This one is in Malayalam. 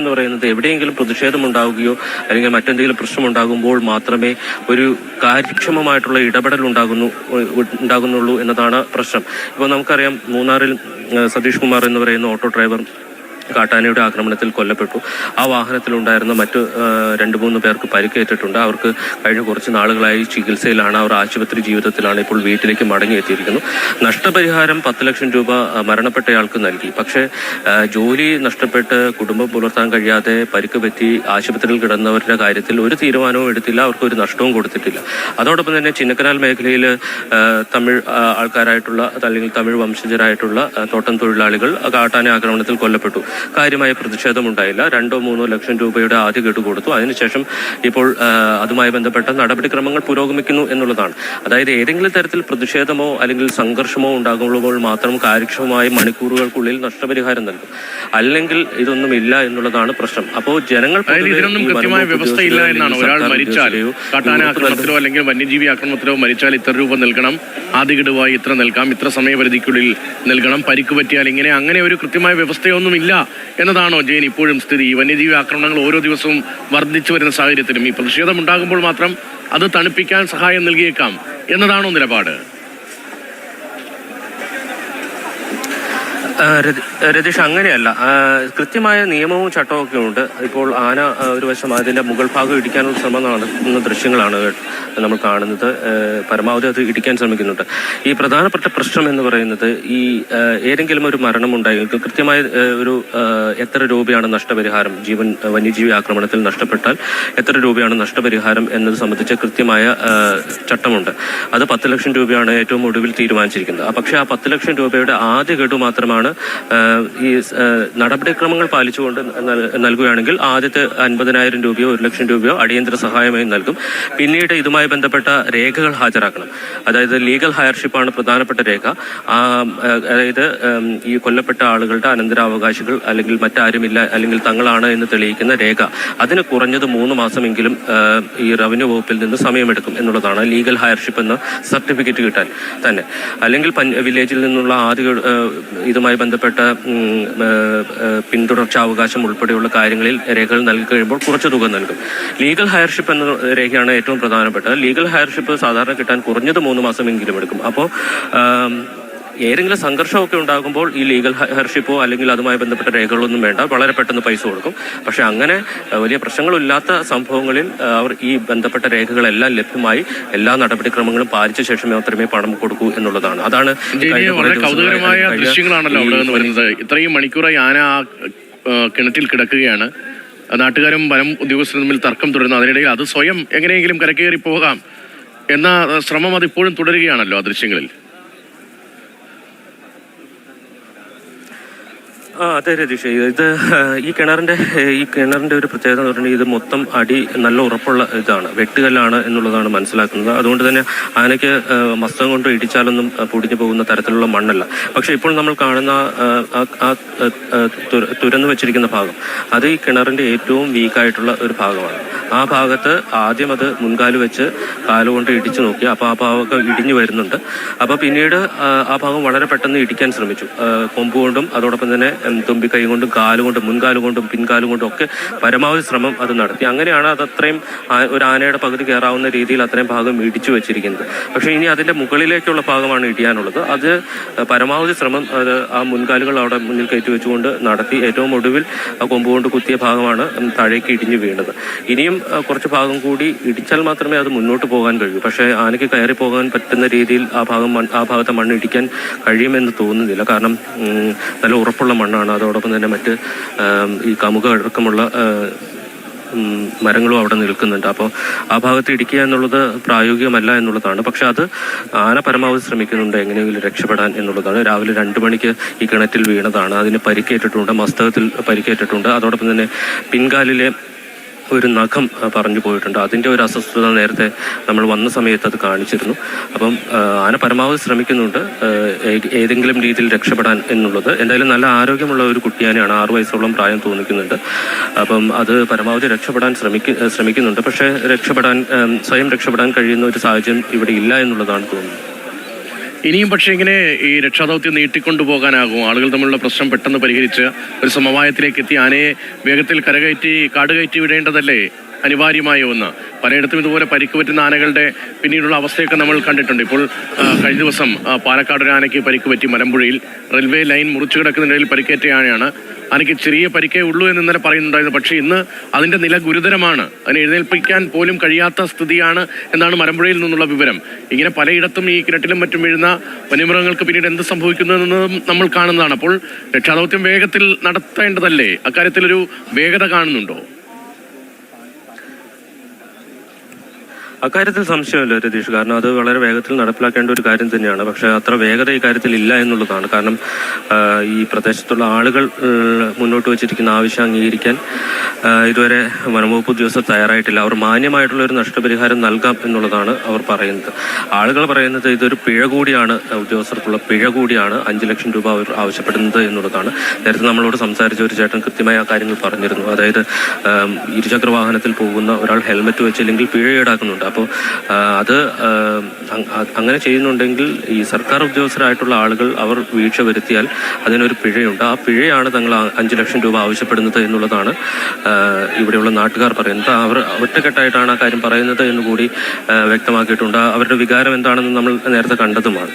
എന്ന് പറയുന്നത് എവിടെയെങ്കിലും പ്രതിഷേധം ഉണ്ടാവുകയോ അല്ലെങ്കിൽ മറ്റെന്തെങ്കിലും പ്രശ്നം ഉണ്ടാകുമ്പോൾ മാത്രമേ ഒരു കാര്യക്ഷമമായിട്ടുള്ള ഇടപെടൽ ഉണ്ടാകുന്നു ഉണ്ടാകുന്നുള്ളൂ എന്നതാണ് പ്രശ്നം. ഇപ്പോൾ നമുക്കറിയാം മൂന്നാറിൽ സതീഷ് കുമാർ എന്ന് പറയുന്ന ഓട്ടോ ഡ്രൈവർ കാട്ടാനയുടെ ആക്രമണത്തിൽ കൊല്ലപ്പെട്ടു. ആ വാഹനത്തിലുണ്ടായിരുന്ന മറ്റ് രണ്ട് മൂന്ന് പേർക്ക് പരിക്കേറ്റിട്ടുണ്ട്. അവർക്ക് കഴിഞ്ഞ കുറച്ച് നാളുകളായി ചികിത്സയിലാണ്. അവർ ആശുപത്രി ജീവിതത്തിലാണ് ഇപ്പോൾ വീട്ടിലേക്ക് മടങ്ങിയെത്തിയിരിക്കുന്നു. നഷ്ടപരിഹാരം പത്ത് ലക്ഷം രൂപ മരണപ്പെട്ടയാൾക്ക് നൽകി. പക്ഷേ ജോലി നഷ്ടപ്പെട്ട് കുടുംബം പുലർത്താൻ കഴിയാതെ പരിക്ക് പറ്റി ആശുപത്രിയിൽ കിടന്നവരുടെ കാര്യത്തിൽ ഒരു തീരുമാനവും എടുത്തില്ല. അവർക്ക് ഒരു നഷ്ടവും കൊടുത്തിട്ടില്ല. അതോടൊപ്പം തന്നെ ചിന്നക്കനാൽ മേഖലയിൽ തമിഴ് ആൾക്കാരായിട്ടുള്ള അല്ലെങ്കിൽ തമിഴ് വംശജരായിട്ടുള്ള തോട്ടം തൊഴിലാളികൾ കാട്ടാന ആക്രമണത്തിൽ കൊല്ലപ്പെട്ടു. കാര്യമായ പ്രതിഷേധമുണ്ടായില്ല. രണ്ടോ മൂന്നോ ലക്ഷം രൂപയുടെ ആദ്യ ഗഡു കൊടുത്തു. അതിനുശേഷം ഇപ്പോൾ അതുമായി ബന്ധപ്പെട്ട നടപടിക്രമങ്ങൾ പുരോഗമിക്കുന്നു എന്നുള്ളതാണ്. അതായത് ഏതെങ്കിലും തരത്തിൽ പ്രതിഷേധമോ അല്ലെങ്കിൽ സംഘർഷമോ ഉണ്ടാകുമ്പോൾ മാത്രം കാര്യക്ഷമമായി മണിക്കൂറുകൾക്കുള്ളിൽ നഷ്ടപരിഹാരം നൽകും. അല്ലെങ്കിൽ ഇതൊന്നും ഇല്ല എന്നുള്ളതാണ് പ്രശ്നം. അപ്പോൾ ജനങ്ങൾ ഇതിനൊന്നും കൃത്യമായ വ്യവസ്ഥയില്ല എന്നാണ്. ഒരാൾ മരിച്ചാൽ ഉദ്യോഗസ്ഥരെയോ കാട്ടാന ആക്രമണത്തിലോ അല്ലെങ്കിൽ വന്യജീവി ആക്രമണത്തിലോ മരിച്ചാൽ ഇത്ര രൂപ നൽകണം. ആദ്യ ഗഡുവായി ഇത്ര നൽകാം. ഇത്ര സമയപരിധിക്കുള്ളിൽ നൽകണം. പരിക്ക് പറ്റിയാൽ ഇങ്ങനെ. അങ്ങനെ ഒരു കൃത്യമായ വ്യവസ്ഥയൊന്നുമില്ല. എന്നതാണോ ജയൻ ഇപ്പോഴും സ്ഥിതി? വന്യജീവി ആക്രമണങ്ങൾ ഓരോ ദിവസവും വർദ്ധിച്ചു വരുന്ന സാഹചര്യത്തിലും ഈ പ്രതിഷേധം ഉണ്ടാകുമ്പോൾ മാത്രം അത് തണുപ്പിക്കാൻ സഹായം നൽകിയേക്കാം. എന്നതാണോ നിലപാട് ആ, രതി- രതീഷ് അങ്ങനെയല്ല. കൃത്യമായ നിയമവും ചട്ടവും ഒക്കെ ഉണ്ട്. ഇപ്പോൾ ആന ഒരു വശം അതിന്റെ മുകൾ ഭാഗം ഇടിക്കാനുള്ള ശ്രമം നടത്തുന്ന ദൃശ്യങ്ങളാണ് നമ്മൾ കാണുന്നത്. പരമാവധി അത് ഇടിക്കാൻ ശ്രമിക്കുന്നുണ്ട്. ഈ പ്രധാനപ്പെട്ട പ്രശ്നം എന്ന് പറയുന്നത് ഈ ഏതെങ്കിലും ഒരു മരണം ഉണ്ടായി കൃത്യമായ ഒരു എത്ര രൂപയാണ് നഷ്ടപരിഹാരം? ജീവൻ വന്യജീവി ആക്രമണത്തിൽ നഷ്ടപ്പെട്ടാൽ എത്ര രൂപയാണ് നഷ്ടപരിഹാരം എന്നത് സംബന്ധിച്ച് കൃത്യമായ ചട്ടമുണ്ട്. അത് പത്ത് ലക്ഷം രൂപയാണ് ഏറ്റവും ഒടുവിൽ തീരുമാനിച്ചിരിക്കുന്നത്. പക്ഷേ ആ പത്ത് ലക്ഷം രൂപയുടെ ആദ്യ ഗഡു മാത്രമാണ് ഈ നടപടിക്രമങ്ങൾ പാലിച്ചുകൊണ്ട് നൽ- നൽകുകയാണെങ്കിൽ ആദ്യത്തെ അൻപതിനായിരം രൂപയോ ഒരു ലക്ഷം രൂപയോ അടിയന്തര സഹായമായി നൽകും. പിന്നീട് ഇതുമായി ബന്ധപ്പെട്ട രേഖകൾ ഹാജരാക്കണം. അതായത് ലീഗൽ ഹയർഷിപ്പാണ് പ്രധാനപ്പെട്ട രേഖ. അതായത് ഈ കൊല്ലപ്പെട്ട ആളുകളുടെ അനന്തരാവകാശികൾ അല്ലെങ്കിൽ മറ്റാരുമില്ല അല്ലെങ്കിൽ തങ്ങളാണ് എന്ന് തെളിയിക്കുന്ന രേഖ. അതിന് കുറഞ്ഞത് മൂന്ന് മാസമെങ്കിലും ഈ റവന്യൂ വകുപ്പിൽ നിന്ന് സമയമെടുക്കും എന്നുള്ളതാണ് ലീഗൽ ഹയർഷിപ്പ് എന്ന സർട്ടിഫിക്കറ്റ് കിട്ടാൻ തന്നെ. അല്ലെങ്കിൽ വില്ലേജിൽ നിന്നുള്ള ആദ്യ ഇതുമായി ബന്ധപ്പെട്ട പിന്തുടർച്ചാവകാശം ഉൾപ്പെടെയുള്ള കാര്യങ്ങളിൽ രേഖകൾ നൽകി കഴിയുമ്പോൾ കുറച്ച് തുക നൽകും. ലീഗൽ ഹയർഷിപ്പ് എന്ന രേഖയാണ് ഏറ്റവും പ്രധാനപ്പെട്ടത്. ലീഗൽ ഹയർഷിപ്പ് സാധാരണ കിട്ടാൻ കുറഞ്ഞത് മൂന്ന് മാസമെങ്കിലും എടുക്കും. അപ്പോൾ ഏതെങ്കിലും സംഘർഷമൊക്കെ ഉണ്ടാകുമ്പോൾ ഈ ലീഗൽ ഹർഷിപ്പോ അല്ലെങ്കിൽ അതുമായി ബന്ധപ്പെട്ട രേഖകളൊന്നും വേണ്ട. വളരെ പെട്ടെന്ന് പൈസ കൊടുക്കും. പക്ഷെ അങ്ങനെ വലിയ പ്രശ്നങ്ങളില്ലാത്ത സംഭവങ്ങളിൽ അവർ ഈ ബന്ധപ്പെട്ട രേഖകളെല്ലാം ലഭ്യമായി എല്ലാ നടപടിക്രമങ്ങളും പാലിച്ച ശേഷം മാത്രമേ പണം കൊടുക്കൂ എന്നുള്ളതാണ്. അതാണ് ജയന് വളരെ കൗതുകരമായ ദൃശ്യങ്ങളാണല്ലോ അവിടെ നിന്ന് വരുന്നത്. ഇത്രയും മണിക്കൂറായി ആന ആ കിണറ്റിൽ കിടക്കുകയാണ്. നാട്ടുകാരും വനം ഉദ്യോഗസ്ഥരും തമ്മിൽ തർക്കം തുടരുന്നു. അതിനിടയിൽ അത് സ്വയം എങ്ങനെയെങ്കിലും കരക്കേറി പോകാം എന്ന ശ്രമം അതിപ്പോഴും തുടരുകയാണല്ലോ ആ ദൃശ്യങ്ങളിൽ. ആ അതെ രതീഷ്. ഇത് ഈ കിണറിന്റെ ഈ കിണറിന്റെ ഒരു പ്രത്യേകത എന്ന് പറഞ്ഞാൽ ഇത് മൊത്തം അടി നല്ല ഉറപ്പുള്ള ഇതാണ്. വെട്ടുകല്ലാണ് എന്നുള്ളതാണ് മനസ്സിലാക്കുന്നത്. അതുകൊണ്ട് തന്നെ ആനയ്ക്ക് മസ്തം കൊണ്ട് ഇടിച്ചാലൊന്നും പൊടിഞ്ഞു പോകുന്ന തരത്തിലുള്ള മണ്ണല്ല. പക്ഷെ ഇപ്പോൾ നമ്മൾ കാണുന്ന ആ, തുരന്നു വെച്ചിരിക്കുന്ന ഭാഗം അത് ഈ കിണറിന്റെ ഏറ്റവും വീക്കായിട്ടുള്ള ഒരു ഭാഗമാണ്. ആ ഭാഗത്ത് ആദ്യം അത് മുൻകാൽ വെച്ച് കാലുകൊണ്ട് ഇടിച്ചു നോക്കി. അപ്പോൾ ആ ഭാഗമൊക്കെ ഇടിഞ്ഞു വരുന്നുണ്ട്. അപ്പോൾ പിന്നീട് ആ, ഭാഗം വളരെ പെട്ടെന്ന് ഇടിക്കാൻ ശ്രമിച്ചു. കൊമ്പുകൊണ്ടും കൊണ്ടും അതോടൊപ്പം തന്നെ ഉം, കൈ കൊണ്ടും കാലുകൊണ്ടും മുൻകാലുകൊണ്ടും പിൻകാലുകൊണ്ടും ഒക്കെ പരമാവധി ശ്രമം അത് നടത്തി. അങ്ങനെയാണ് അത് അത്രയും ഒരു ആനയുടെ പകുതി കയറാവുന്ന രീതിയിൽ അത്രയും ഭാഗം ഇടിച്ചു വെച്ചിരിക്കുന്നത്. പക്ഷേ ഇനി അതിന്റെ മുകളിലേക്കുള്ള ഭാഗമാണ് ഇടിയാനുള്ളത്. അത് പരമാവധി ശ്രമം അത് ആ മുൻകാലുകൾ അവിടെ മുന്നിൽ കയറ്റി വെച്ചുകൊണ്ട് നടത്തി ഏറ്റവും ഒടുവിൽ ആ കൊമ്പ് കൊണ്ട് കുത്തിയ ഭാഗമാണ് താഴേക്ക് ഇടിഞ്ഞു വീണത്. ഇനിയും കുറച്ച് ഭാഗം കൂടി ഇടിച്ചാൽ മാത്രമേ അത് മുന്നോട്ട് പോകാൻ കഴിയൂ. പക്ഷേ ആനയ്ക്ക് കയറി പോകാൻ പറ്റുന്ന രീതിയിൽ ആ ഭാഗം ആ ഭാഗത്തെ മണ്ണ് ഇടിക്കാൻ കഴിയുമെന്ന് തോന്നുന്നില്ല. കാരണം നല്ല ഉറപ്പുള്ള മണ്ണാണ് അതോടൊപ്പം തന്നെ മറ്റ് ഈ കമുക അടക്കമുള്ള മരങ്ങളും അവിടെ നിൽക്കുന്നുണ്ട്. അപ്പോൾ ആ ഭാഗത്ത് ഇടിക്കുക എന്നുള്ളത് പ്രായോഗികമല്ല എന്നുള്ളതാണ്. പക്ഷെ അത് ആന പരമാവധി ശ്രമിക്കുന്നുണ്ട് എങ്ങനെയെങ്കിലും രക്ഷപ്പെടാൻ എന്നുള്ളതാണ്. രാവിലെ രണ്ട് മണിക്ക് ഈ കിണറ്റിൽ വീണതാണ്. അതിന് പരിക്കേറ്റിട്ടുണ്ട് മസ്തകത്തിൽ പരിക്കേറ്റിട്ടുണ്ട്. അതോടൊപ്പം തന്നെ പിൻകാലിലെ ഒരു നഖം പറഞ്ഞു പോയിട്ടുണ്ട്. അതിന്റെ ഒരു അസ്വസ്ഥത നേരത്തെ നമ്മൾ വന്ന സമയത്ത് അത് കാണിച്ചിരുന്നു. അപ്പം ആന പരമാവധി ശ്രമിക്കുന്നുണ്ട്. ഏതെങ്കിലും രീതിയിൽ രക്ഷപ്പെടാൻ എന്നുള്ളത്. എന്തായാലും നല്ല ആരോഗ്യമുള്ള ഒരു കുട്ടിയാനെയാണ് ആറു വയസ്സോളം പ്രായം തോന്നിക്കുന്നുണ്ട്. അപ്പം അത് പരമാവധി രക്ഷപ്പെടാൻ ശ്രമിക്ക ശ്രമിക്കുന്നുണ്ട്. പക്ഷേ രക്ഷപ്പെടാൻ സ്വയം രക്ഷപ്പെടാൻ കഴിയുന്ന ഒരു സാഹചര്യം ഇവിടെ ഇല്ല എന്നുള്ളതാണ് തോന്നുന്നത്. ഇനിയും പക്ഷേ ഇങ്ങനെ ഈ രക്ഷാദൗത്യം നീട്ടിക്കൊണ്ടു പോകാനാകും ആളുകൾ തമ്മിലുള്ള പ്രശ്നം പെട്ടെന്ന് പരിഹരിച്ച് ഒരു സമവായത്തിലേക്ക് എത്തി ആനയെ വേഗത്തിൽ കരകയറ്റി കാട് കയറ്റി വിടേണ്ടതല്ലേ? അനിവാര്യമായ ഒന്ന്. പലയിടത്തും ഇതുപോലെ പരിക്ക് പറ്റുന്ന ആനകളുടെ പിന്നീടുള്ള അവസ്ഥയൊക്കെ നമ്മൾ കണ്ടിട്ടുണ്ട്. ഇപ്പോൾ കഴിഞ്ഞ ദിവസം പാലക്കാട് ഒരു ആനയ്ക്ക് പരിക്ക് പറ്റി മലമ്പുഴയിൽ റെയിൽവേ ലൈൻ മുറിച്ചു കിടക്കുന്നതിനിടയിൽ പരിക്കേറ്റ ആനയാണ്. ആനയ്ക്ക് ചെറിയ പരിക്കേ ഉള്ളൂ എന്ന് ഇന്നലെ പറയുന്നുണ്ടായിരുന്നു. പക്ഷേ ഇന്ന് അതിന്റെ നില ഗുരുതരമാണ്. അതിനെ എഴുന്നേൽപ്പിക്കാൻ പോലും കഴിയാത്ത സ്ഥിതിയാണ് എന്നാണ് മലമ്പുഴയിൽ നിന്നുള്ള വിവരം. ഇങ്ങനെ പലയിടത്തും ഈ കിണറ്റിലും മറ്റും വീഴുന്ന വന്യമൃഗങ്ങൾക്ക് പിന്നീട് എന്ത് സംഭവിക്കുന്നു എന്നതും നമ്മൾ കാണുന്നതാണ്. അപ്പോൾ രക്ഷാദൗത്യം വേഗത്തിൽ നടത്തേണ്ടതല്ലേ? അക്കാര്യത്തിലൊരു വേഗത കാണുന്നുണ്ടോ? അക്കാര്യത്തിൽ സംശയമില്ല രതീഷ്. കാരണം അത് വളരെ വേഗത്തിൽ നടപ്പിലാക്കേണ്ട ഒരു കാര്യം തന്നെയാണ്. പക്ഷെ അത്ര വേഗത ഈ കാര്യത്തിൽ ഇല്ല എന്നുള്ളതാണ്. കാരണം ഈ പ്രദേശത്തുള്ള ആളുകൾ മുന്നോട്ട് വെച്ചിരിക്കുന്ന ആവശ്യം അംഗീകരിക്കാൻ ഇതുവരെ വനംവകുപ്പ് ഉദ്യോഗസ്ഥർ തയ്യാറായിട്ടില്ല. അവർ മാന്യമായിട്ടുള്ള ഒരു നഷ്ടപരിഹാരം നൽകാം എന്നുള്ളതാണ് അവർ പറയുന്നത്. ആളുകൾ പറയുന്നത് ഇതൊരു പിഴ കൂടിയാണ് ഉദ്യോഗസ്ഥർക്കുള്ള പിഴ കൂടിയാണ് അഞ്ച് ലക്ഷം രൂപ അവർ ആവശ്യപ്പെടുന്നത് എന്നുള്ളതാണ്. നേരത്തെ നമ്മളോട് സംസാരിച്ച ഒരു ചേട്ടൻ കൃത്യമായ ആ കാര്യങ്ങൾ പറഞ്ഞിരുന്നു. അതായത് ഇരുചക്ര വാഹനത്തിൽ പോകുന്ന ഒരാൾ ഹെൽമെറ്റ് വെച്ചില്ലെങ്കിൽ പിഴ ഈടാക്കുന്നുണ്ട്. അപ്പോൾ അത് അങ്ങനെ ചെയ്യുന്നുണ്ടെങ്കിൽ ഈ സർക്കാർ ഉദ്യോഗസ്ഥരായിട്ടുള്ള ആളുകൾ അവർ വീഴ്ച വരുത്തിയാൽ അതിനൊരു പിഴയുണ്ട്. ആ പിഴയാണ് തങ്ങൾ അഞ്ച് ലക്ഷം രൂപ ആവശ്യപ്പെടുന്നത് എന്നുള്ളതാണ് ഇവിടെയുള്ള നാട്ടുകാർ പറയുന്നത്. അവർ ഒറ്റക്കെട്ടായിട്ടാണ് ആ കാര്യം പറയുന്നത് എന്ന് കൂടി വ്യക്തമാക്കിയിട്ടുണ്ട്. അവരുടെ വികാരം എന്താണെന്ന് നമ്മൾ നേരത്തെ കണ്ടതുമാണ്.